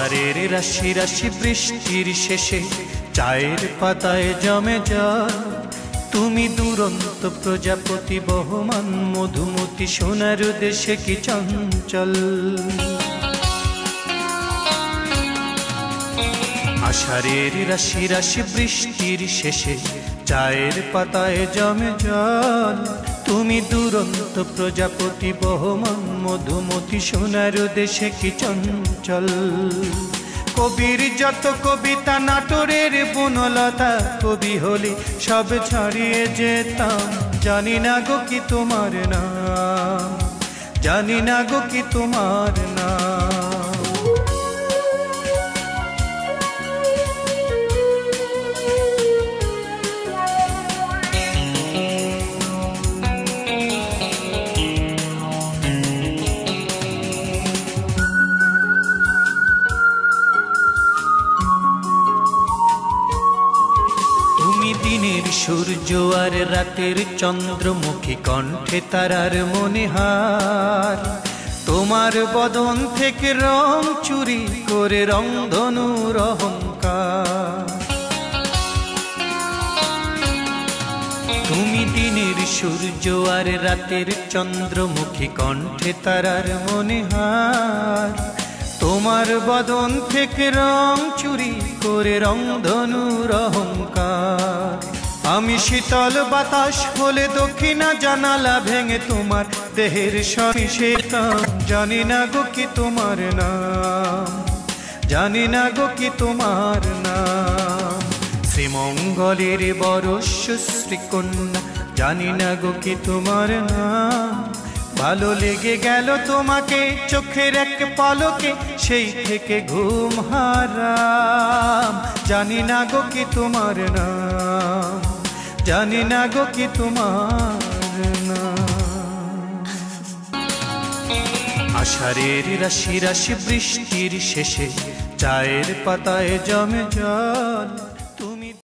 রাশি রাশি বৃষ্টির শেষে চায়ের পাতায় জমে জল তুমি দুরন্ত প্রজাপতি বহমান, মধুমতি সোনার দেশে কি চঞ্চল? আষাঢ়ের রাশি রাশি বৃষ্টির শেষে চায়ের পাতায় জমে জল। তুমি দুরন্ত প্রজাপতি বহমান মধুমতি সোনার দেশে কি চঞ্চল? কবির যত কবিতা নাটোরের বনলতা, কবি হলে সব ছাড়িয়ে যেতাম। জানি না গো কি তোমার না জানি না গো কি তোমার নাম। দিনের সূর্য আর রাতের চন্দ্রমুখী কণ্ঠে তারার মনে হার তোমার বদন থেকে রং চুরি করে রংধনুর অহংকার। তুমি দিনের সূর্য আর রাতের চন্দ্রমুখী কণ্ঠে তারার মনে হার তোমার বদন থেকে রং চুরি করে রংধনুর অহংকার। আমি শীতল বাতাস হলে দক্ষিণা জানালা ভেঙে তোমার দেহের সমিশে জানি না গো কি তোমার নাম। জানি না গো কি তোমার নাম। শ্রীমঙ্গলের বরস্য শ্রীকন্যা জানি না গো কি তোমার নাম। ভালো লেগে গেল তোমাকে, চোখের এক পলকে সেই থেকে ঘুম হারাম। জানি না গো কি তোমার নাম, জানি না গো কি তোমার নাম। আষাঢ়ের রাশি রাশি বৃষ্টির শেষে, চায়ের পাতায় জমে জল